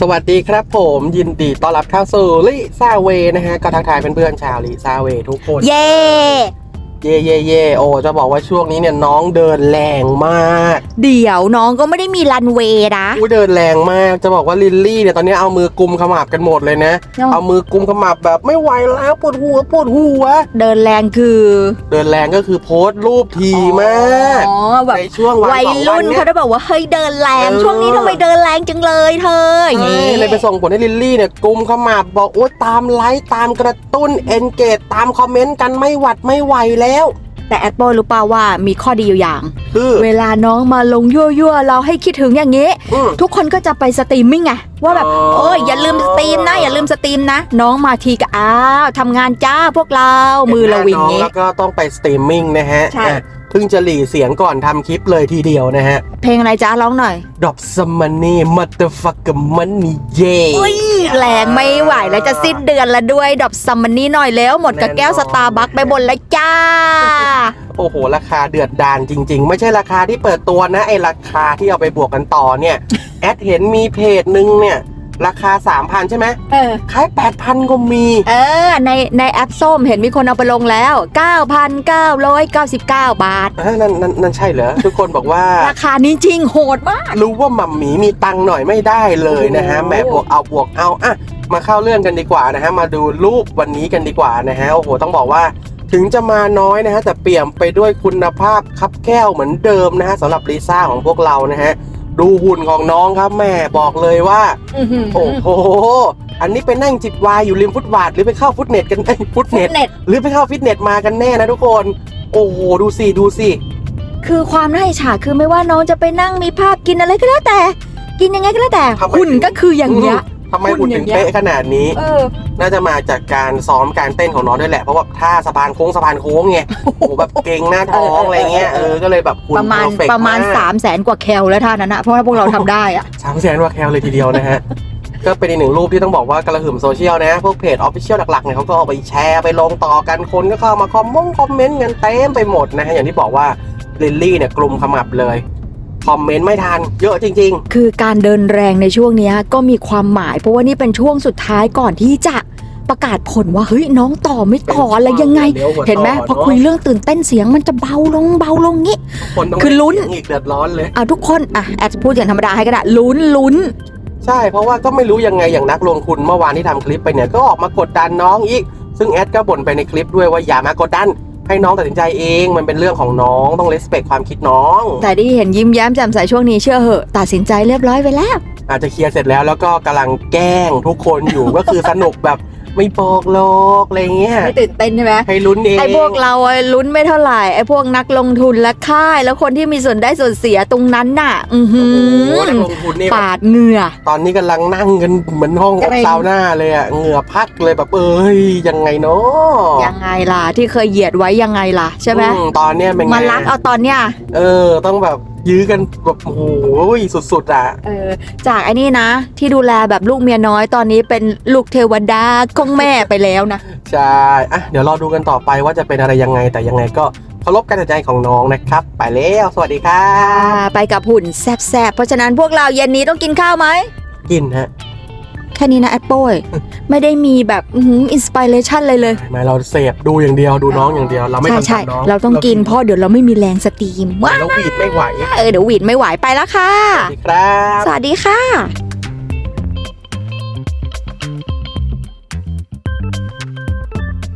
สวัสดีครับผมยินดีต้อนรับเข้าสู่ลิซาเวนะฮะก็ทักทายเพื่อนๆชาวลิซาเวทุกคน เย่ เย่เย่เย่โอ้จะบอกว่าช่วงนี้เนี่ยน้องเดินแรงมาก เดี๋ยวน้องก็ไม่ได้มีรันเวย์นะอุ้ยเดินแรงมาก จะบอกว่าลิลลี่เนี่ยตอนนี้เอามือกุมขมับกันหมดเลยนะเนอะเอามือกุมขมับแบบไม่ไหวแล้วปวดหัวปวดหัว เดินแรงคือ เดินแรงก็คือโพสต์รูปทีมากอ๋อแบบในช่วงวันวัยสองวัรุ่นนเนี่ยเขาได้บอกว่าเฮ้ยเดินแรงเออช่วงนี้ทำไมเดินแรงจังเลยเธออย่างใช่งี้เลยไปส่งผลให้ลิลลี่เนี่ยกุมขมับบอกโอ้ตามไลค์ตามกระตุ้นเอนเกจตามคอมเมนต์กันไม่หวัดไม่ไหวแล้วแต่แอดโปยรู้ป่าว่ามีข้อดีอยู่อย่าง คือ เวลาน้องมาลงยั่วๆเราให้คิดถึงอย่างงี้ อืม ทุกคนก็จะไปสตรีมมิ่งไงว่าแบบอ๋อ โอ้ยอย่าลืมสตรีมนะอย่าลืมสตรีมนะ น้องมาทีก็อ้าวทำงานจ้าพวกเรามือเราวิ่งน้องงี้ แล้วก็ต้องไปสตรีมมิ่งนะฮะใช่ อะเพิ่งจะหลีเสียงก่อนทำคลิปเลยทีเดียวนะฮะ เพลงอะไรจ้าร้องหน่อยดอบสมันนี่มัตเตอร์ฟักกับมันนี่เย่อุ้ย แรงไม่ไหวแล้วจะสิ้นเดือนละด้วยดอบซัมมันนี่หน่อยแล้วหมดกับแก้วสตาร์บัคไปบนแล้วจ้า โอ้โห ราคาเดือดดานจริง ๆ ไม่ใช่ราคาที่เปิดตัวนะ ไอราคาที่เอาไปบวกกันต่อเนี่ย แอดเห็นมีเพจนึงเนี่ย ราคา 3,000 ใช่ไหมเออ ขาย8,000 ก็มี เออ ในในแอปส้มเห็นมีคนเอาไปลงแล้ว 9,999 บาท เอ้ยนั่นนั่นนั่นใช่เหรอ ทุกคนบอกว่า ราคานี้จริงโหดมาก รู้ว่าหมัมหมีมีตังค์หน่อยไม่ได้เลยนะฮะโอ้โห แหมบวกเอาบวกเอาอะมาเข้าเรื่องกันดีกว่านะฮะมาดูรูปวันนี้กันดีกว่านะฮะโอ้โหต้องบอกว่าถึงจะมาน้อยนะฮะแต่เปี่ยมไปด้วยคุณภาพคับแก้วเหมือนเดิมนะฮะสำหรับลิซ่าของพวกเรานะฮะ ดูหุ่นของน้องครับแม่บอกเลยว่า โอ้โห อันนี้ไปนั่งจิบไวายอยู่ริมฟุตบาท หรือไปเข้าฟุตเนสกันเอ้ยฟุตฟุเนตสเน็ตหรือไปเข้าฟิตเนสมากันแน่นะทุกคน โอ้โห ดูสิ ดูสิ คือความน่าอิจฉาคือไม่ว่าน้องจะไปนั่งมีภาพกินอะไรก็แล้วแต่ กินยังไงก็แล้วแต่ทำไมหุ่นก็คืออย่างเงี้ย ทำไมหุ่นหุ่นอถึย่างงเงี้ยเป๊ะขนาดนี้ เออ น่าจะมาจากการซ้อมการเต้นของน้องด้วยแหละ เพราะว่าท่าสะพานโค้งสะพานโค้งไงโอ้โหแบบเก่งหน้าท้องอะไรเงี้ย เออ ก็เลยแบบหุ่นประมาณเพอเฟกต์ประมาณก3 0 0แสนกว่าแคลแล้วท่านั้นนะเพราะว่าพวกเราทำได้อะสามแสนกว่าแคลเลยทีเดียวนะฮะก็เป็นอีกหนึ่งรูปที่ต้องบอกว่ากระหึ่มโซเชียลนะ พวกเพจออฟฟิเชียลหลักๆเนี่ยเขาก็เอาไปแชร์ไปลงต่อกันคนก็เข้ามาคอมมงคอมเมนต์กันเต็มไปหมดนะฮะอย่างที่บอกว่าลิลลี่เนี่ยกลุ่มขมับเลย คอมเมนต์ไม่ทัน เยอะจริงคือการเดินแรงในช่วงเนี้ยก็มีความหมาย เพราะว่านี่เป็นช่วงสุดท้ายก่อนที่จะประกาศผลว่าเฮ้ยน้องต่อไม่ๆต่ออะไรยังไงดี๋วหัวเห็นไหมต่พอคุยเรื่องตื่นเต้นเสียงมันจะเบาลงเบาลงงี้คนต้องคือลุ้นเสียงอีกเดือดร้อนเลยอะทุกคนอะแอดจะพูดอย่างธรรมดาให้ก็ได้ลุ้นลุ้นใช่เพราะว่าก็ไม่รู้ยังไงอย่างนักลงทุนเมื่อวานที่ทำคลิปไปเนี่ยก็ออกมากดดันน้องอีก ซึ่งแอดก็บ่นไปในคลิปด้วยว่าอย่ามากดดัน ให้น้องตัดสินใจเองมันเป็นเรื่องของน้องต้องเลสเปคความคิดน้อง แต่ที่เห็นยิ้มแย้มแจ่มใสช่วงนี้เชื่อเหอะ ตัดสินใจเรียบร้อยไปแล้ว อาจจะเคลียร์เสร็จแล้วแล้วก็กำลังแกล้งทุกคนอยู่ ก็คือสนุกแบบ ไม่บอกหรอกอะไรเงี้ยไม่ตื่นเต้นใช่ไหมให้ลุ้นเองไอ้พวกเราอะลุ้นไม่เท่าไหร่ไอ้พวกนักลงทุนและค่าย แล้วคนที่มีส่วนได้ส่วนเสียตรงนั้นน่ะ อือหืโอ้โหอนักลงทุนนี่แบบปาดเหงื่อ ตอนนี้กำลังนั่งกันเหมือนห้องเกรงซาวน่าเลยอะเหงื่อพักเลยแบบเอ้ยยังไงเนาะยังไงล่ะที่เคยเหยียดไว้ยังไงล่ะใช่ไหมอืตอนเนี้ยเป็นไงมารักเอาตอนเนี้ยเออต้องแบบ ยื้อกันแบบโอ้โหสุดๆอะเออจากไอ้นี่นะ ที่ดูแลแบบลูกเมียน้อยตอนนี้เป็นลูกเทวดาของแม่ไปแล้วนะ ใช่อะเดี๋ยวรอดูกันต่อไปว่าจะเป็นอะไรยังไงแต่ยังไงก็เคารพการตัดสินใจของน้องนะครับ ไปแล้วสวัสดีครัอ่าบไปกับหุ่นแซบๆเพราะฉะนั้นพวกเราเย็นนี้ต้องกินข้าวไหมกินฮะ แค่นี้นะแอดโป้ยไม่ได้มีแบบอินสปิเรชันเลยเลยไม่เราเสพดูอย่างเดียวดูน้องอย่างเดียวเราไม่ใช่ทำใช่ตามน้องเราต้องกินเพราะเดี๋ยวเราไม่มีแรงสตรีมว้าเราบีดไม่ไหวเออเดี๋ยวหวีดไม่ไหวไปแล้วค่ะ สวัสดีครับสวัสดีค่ะ